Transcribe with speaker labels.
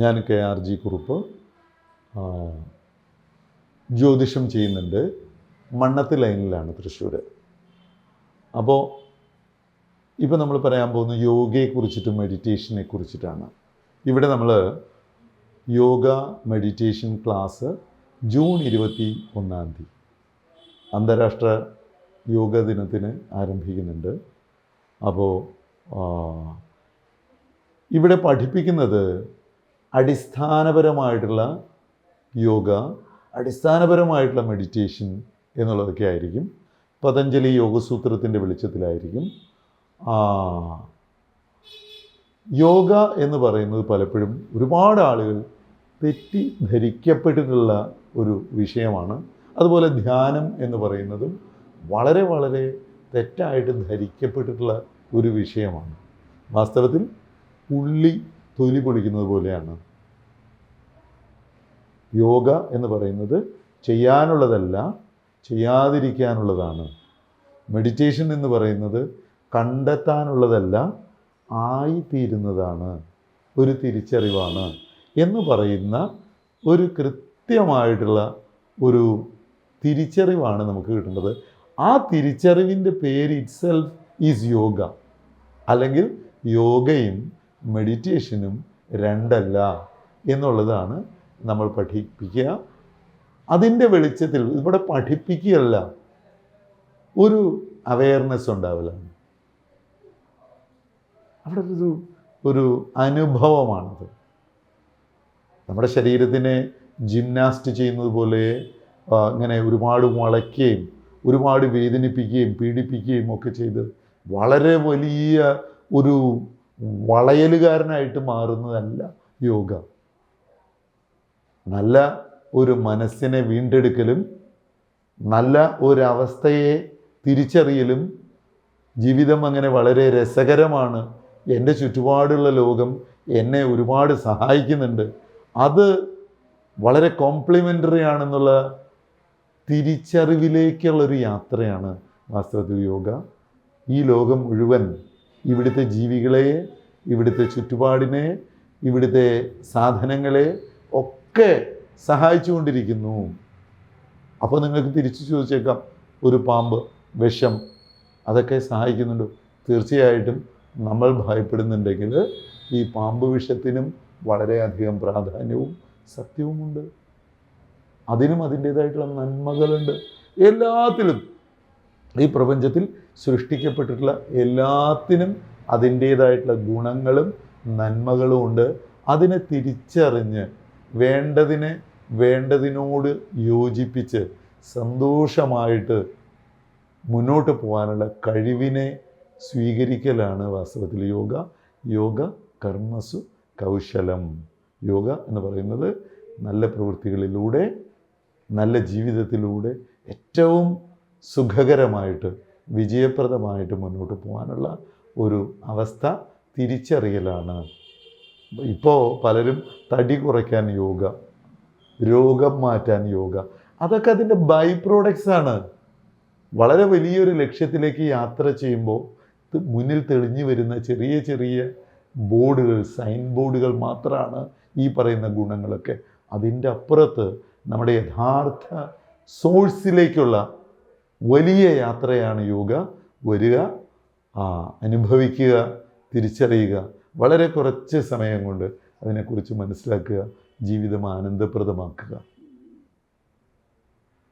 Speaker 1: ഞാൻ K R G Kurup ജ്യോതിഷം ചെയ്യുന്നുണ്ട്. മണ്ണത്ത് ലൈനിലാണ് തൃശ്ശൂർ അപ്പോൾ ഇപ്പോൾ നമ്മൾ പറയാൻ പോകുന്ന യോഗയെക്കുറിച്ചിട്ടും മെഡിറ്റേഷനെ കുറിച്ചിട്ടാണ്. ഇവിടെ നമ്മൾ യോഗ മെഡിറ്റേഷൻ ക്ലാസ് ജൂൺ ഇരുപത്തി ഒന്നാം തീയതി അന്താരാഷ്ട്ര യോഗ ദിനത്തിന് ആരംഭിക്കുന്നുണ്ട്. അപ്പോൾ ഇവിടെ പഠിപ്പിക്കുന്നത് അടിസ്ഥാനപരമായിട്ടുള്ള യോഗ അടിസ്ഥാനപരമായിട്ടുള്ള മെഡിറ്റേഷൻ എന്നുള്ളതൊക്കെ ആയിരിക്കും. പതഞ്ജലി യോഗസൂത്രത്തിന്റെ വെളിച്ചത്തിലായിരിക്കും. യോഗ എന്ന് പറയുന്നത് പലപ്പോഴും ഒരുപാട് ആളുകൾ തെറ്റിദ്ധരിക്കപ്പെട്ടിട്ടുള്ള ഒരു വിഷയമാണ്. അതുപോലെ ധ്യാനം എന്ന് പറയുന്നതും വളരെ വളരെ തെറ്റായിട്ട് ധരിക്കപ്പെട്ടിട്ടുള്ള ഒരു വിഷയമാണ്. വാസ്തവത്തിൽ ഉള്ളി തൊലി പൊളിക്കുന്നത് പോലെയാണ്. യോഗ എന്ന് പറയുന്നത് ചെയ്യാനുള്ളതല്ല ചെയ്യാതിരിക്കാനുള്ളതാണ്. മെഡിറ്റേഷൻ എന്ന് പറയുന്നത് കണ്ടെത്താനുള്ളതല്ല ആയിത്തീരുന്നതാണ് ഒരു തിരിച്ചറിവാണ് എന്ന് പറയുന്ന ഒരു കൃത്യമായിട്ടുള്ള ഒരു തിരിച്ചറിവാണ് നമുക്ക് കിട്ടേണ്ടത്. ആ തിരിച്ചറിവിന്റെ പേര് ഇറ്റ്സെൽഫ് ഈസ് യോഗ അല്ലെങ്കിൽ യോഗയും മെഡിറ്റേഷനും രണ്ടല്ല എന്നുള്ളതാണ് നമ്മൾ പഠിപ്പിക്കുക. അതിന്റെ വെളിച്ചത്തിൽ ഇവിടെ പഠിപ്പിക്കുകയല്ല ഒരു അവയർനെസ് ഉണ്ടാവലാണ്. അവിടെ ഒരു ഒരു അനുഭവമാണത്. നമ്മുടെ ശരീരത്തിനെ ജിംനാസ്റ്റ് ചെയ്യുന്നത് പോലെ ഇങ്ങനെ ഒരുപാട് മുളയ്ക്കുകയും ഒരുപാട് വേദനിപ്പിക്കുകയും പീഡിപ്പിക്കുകയും ഒക്കെ ചെയ്ത് വളരെ വലിയ ഒരു വളയലുകാരനായിട്ട് മാറുന്നതല്ല യോഗ. നല്ല ഒരു മനസ്സിനെ വീണ്ടെടുക്കലും നല്ല ഒരവസ്ഥയെ തിരിച്ചറിയലും ജീവിതം അങ്ങനെ വളരെ രസകരമാണ്. എന്റെ ചുറ്റുപാടുള്ള ലോകം എന്നെ ഒരുപാട് സഹായിക്കുന്നുണ്ട്. അത് വളരെ കോംപ്ലിമെന്ററി ആണെന്നുള്ള തിരിച്ചറിവിലേക്കുള്ളൊരു യാത്രയാണ് വാസ്തവത്തിൽ യോഗ. ഈ ലോകം മുഴുവൻ ഇവിടുത്തെ ജീവികളെ ഇവിടുത്തെ ചുറ്റുപാടിനെ ഇവിടുത്തെ സാധനങ്ങളെ ഒക്കെ സഹായിച്ചുകൊണ്ടിരിക്കുന്നു അപ്പോൾ നിങ്ങൾക്ക് തിരിച്ചു ചോദിച്ചേക്കാം ഒരു പാമ്പ് വിഷം അതൊക്കെ സഹായിക്കുന്നുണ്ട്? തീർച്ചയായിട്ടും നമ്മൾ ഭയപ്പെടുന്നുണ്ടെങ്കിൽ ഈ പാമ്പ് വിഷത്തിനും വളരെയധികം പ്രാധാന്യവും സത്യവുമുണ്ട്. അതിനും അതിന്റേതായിട്ടുള്ള നന്മകളുണ്ട്. എല്ലാത്തിലും ഈ പ്രപഞ്ചത്തിൽ സൃഷ്ടിക്കപ്പെട്ടിട്ടുള്ള എല്ലാത്തിനും അതിന്റേതായിട്ടുള്ള ഗുണങ്ങളും നന്മകളും ഉണ്ട്. അതിനെ തിരിച്ചറിഞ്ഞ് വേണ്ടതിനെ വേണ്ടതിനോട് യോജിപ്പിച്ച് സന്തോഷമായിട്ട് മുന്നോട്ട് പോകാനുള്ള കഴിവിനെ സ്വീകരിക്കലാണ് വാസ്തവത്തിൽ യോഗ. യോഗ കർമ്മസു കൗശലം. യോഗ എന്ന് പറയുന്നത് നല്ല പ്രവൃത്തികളിലൂടെ നല്ല ജീവിതത്തിലൂടെ ഏറ്റവും സുഖകരമായിട്ട് വിജയപ്രദമായിട്ട് മുന്നോട്ട് പോകാനുള്ള ഒരു അവസ്ഥ തിരിച്ചറിയലാണ്. ഇപ്പോൾ പലരും തടി കുറയ്ക്കാൻ യോഗ രോഗം മാറ്റാൻ യോഗ അതൊക്കെ അതിന്റെ ബൈ പ്രോഡക്റ്റ്സ് ആണ് വളരെ വലിയൊരു ലക്ഷ്യത്തിലേക്ക് യാത്ര ചെയ്യുമ്പോൾ മുന്നിൽ തെളിഞ്ഞു വരുന്ന ചെറിയ ചെറിയ ബോർഡുകൾ സൈൻ ബോർഡുകൾ മാത്രമാണ് ഈ പറയുന്ന ഗുണങ്ങളൊക്കെ. അതിന്റെ അപ്പുറത്ത് നമ്മുടെ യഥാർത്ഥ സോഴ്സിലേക്കുള്ള വലിയ യാത്രയാണ് യോഗ. വരിക അനുഭവിക്കുക തിരിച്ചറിയുക. വളരെ കുറച്ച് സമയം കൊണ്ട് അതിനെക്കുറിച്ച് മനസ്സിലാക്കുക ജീവിതം ആനന്ദപ്രദമാക്കുക.